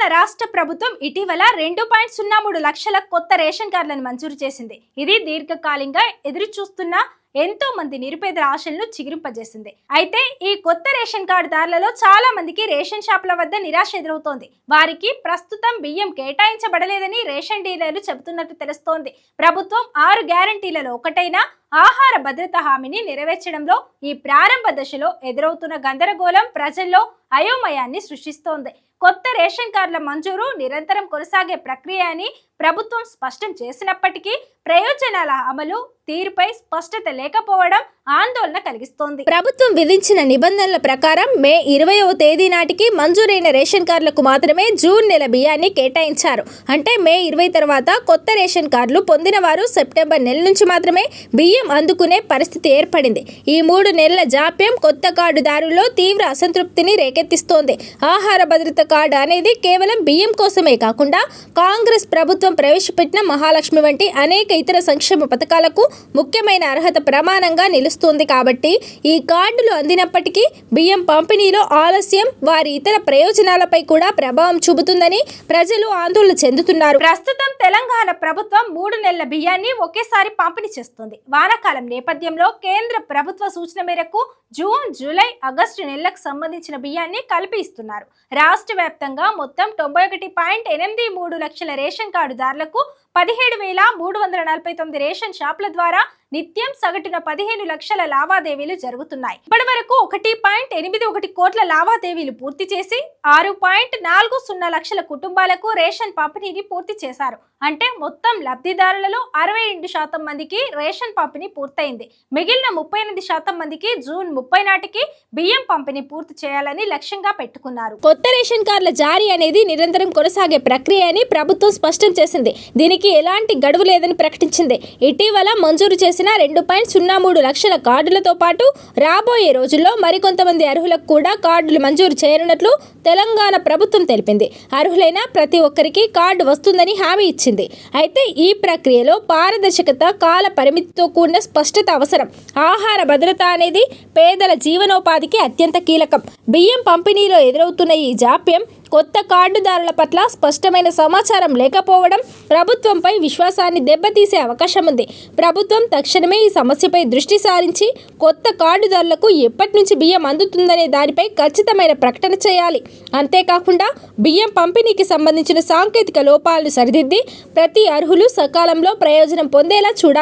తెలంగాణ రాష్ట్ర ప్రభుత్వం ఇటీవల రెండు పాయింట్ సున్నా మూడు లక్షల కొత్త రేషన్ కార్డులను మంజూరు చేసింది. ఇది దీర్ఘకాలికంగా ఎదురు చూస్తున్న ఎంతో మంది నిరుపేదల ఆశలను చిగురింపజేసింది. అయితే ఈ కొత్త రేషన్ కార్డుదారులలో చాలా మందికి రేషన్ షాపుల వద్ద నిరాశ ఎదురవుతోంది. వారికి ప్రస్తుతం బియ్యం కేటాయించబడలేదని రేషన్ డీలర్లు చెబుతున్నట్టు తెలుస్తోంది. ప్రభుత్వం ఆరు గ్యారంటీలలో ఒకటైన ఆహార భద్రత హామీని నెరవేర్చడంలో ఈ ప్రారంభ దశలో ఎదురవుతున్న గందరగోళం ప్రజల్లో అయోమయాన్ని సృష్టిస్తోంది. కొత్త రేషన్ కార్డుల మంజూరు నిరంతరం కొనసాగే ప్రక్రియ అని ప్రభుత్వం స్పష్టం చేసినప్పటికీ ప్రయోజనాల అమలు తీరుపై స్పష్టత లేకపోవడం ఆందోళన కలిగిస్తోంది. ప్రభుత్వం విధించిన నిబంధనల ప్రకారం మే ఇరవయవ తేదీ నాటికి మంజూరైన రేషన్ కార్డులకు మాత్రమే జూన్ నెల బియ్యాన్ని కేటాయించారు. అంటే మే ఇరవై తర్వాత కొత్త రేషన్ కార్డులు పొందిన వారు సెప్టెంబర్ నెల నుంచి మాత్రమే బియ్యం అందుకునే పరిస్థితి ఏర్పడింది. ఈ మూడు నెలల జాప్యం కొత్త కార్డుదారుల్లో తీవ్ర అసంతృప్తిని రేకెత్తిస్తోంది. ఆహార భద్రత కార్డు అనేది కేవలం బియ్యం కోసమే కాకుండా కాంగ్రెస్ ప్రభుత్వం ప్రవేశపెట్టిన మహాలక్ష్మి వంటి అనేక ఇతర సంక్షేమ పథకాలకు ముఖ్యమైన అర్హత ప్రమాణంగా నిలుస్తుంది కాబట్టి ఈ కార్డులు అందినప్పటికీ బియ్యం పంపిణీలో ఆలస్యం వారి ఇతర ప్రయోజనాలపై కూడా ప్రభావం చూపుతుందని ప్రజలు ఆందోళన చెందుతున్నారు. ప్రస్తుతం తెలంగాణ ప్రభుత్వం మూడు నెలల బియ్యాన్ని ఒకేసారి పంపిణీ చేస్తుంది. వానాకాలం నేపథ్యంలో కేంద్ర ప్రభుత్వ సూచన మేరకు జూన్ జూలై ఆగస్టు నెలలకు సంబంధించిన బియ్యాన్ని కలిపి ఇస్తున్నారు. రాష్ట్ర వ్యాప్తంగా మొత్తం తొంభై ఒకటి పాయింట్ ఎనిమిది మూడు లక్షల రేషన్ కార్డుదారులకు పదిహేడు వేల మూడు వందల నలభై తొమ్మిది రేషన్ షాపుల ద్వారా నిత్యం సగటున పదిహేను లక్షల లావాదేవీలు జరుగుతున్నాయి. ఇప్పటి వరకు ఒకటి పాయింట్ ఎనిమిది ఒకటి కోట్ల లావాదేవీలు పూర్తి చేసి ఆరు పాయింట్ నాలుగు సున్నా లక్షల కుటుంబాలకు రేషన్ పంపిణీని పూర్తి చేశారు. అంటే మొత్తం లబ్ధిదారులలో అరవై రెండు శాతం మందికి రేషన్ పంపిణీ పూర్తయింది. మిగిలిన ముప్పై ఎనిమిది శాతం మందికి జూన్ ముప్పై నాటికి బియ్యం పంపిణీ పూర్తి చేయాలని లక్ష్యంగా పెట్టుకున్నారు. కొత్త రేషన్ కార్డుల జారీ అనేది నిరంతరం కొనసాగే ప్రక్రియ అని ప్రభుత్వం స్పష్టం చేసింది. దీనికి దీనికి ఎలాంటి గడువు లేదని ప్రకటించింది. ఇటీవల మంజూరు చేసిన రెండు పాయింట్ సున్నా మూడు లక్షల కార్డులతో పాటు రాబోయే రోజుల్లో మరికొంతమంది అర్హులకు కూడా కార్డులు మంజూరు చేయనున్నట్లు తెలంగాణ ప్రభుత్వం తెలిపింది. అర్హులైన ప్రతి ఒక్కరికి కార్డు వస్తుందని హామీ ఇచ్చింది. అయితే ఈ ప్రక్రియలో పారదర్శకత కాల పరిమితితో కూడిన స్పష్టత అవసరం. ఆహార భద్రత అనేది పేదల జీవనోపాధికి అత్యంత కీలకం. బియ్యం పంపిణీలో ఎదురవుతున్న ఈ జాప్యం కొత్త కార్డుదారుల పట్ల స్పష్టమైన సమాచారం లేకపోవడం ప్రభుత్వంపై విశ్వాసాన్ని దెబ్బతీసే అవకాశం ఉంది. ప్రభుత్వం తక్షణమే ఈ సమస్యపై దృష్టి సారించి కొత్త కార్డుదారులకు ఎప్పటి నుంచి బియ్యం అందుతుందనే దానిపై ఖచ్చితమైన ప్రకటన చేయాలి. అంతేకాకుండా బియ్యం పంపిణీకి సంబంధించిన సాంకేతిక లోపాలను సరిదిద్ది ప్రతి అర్హులు సకాలంలో ప్రయోజనం పొందేలా చూడాలి.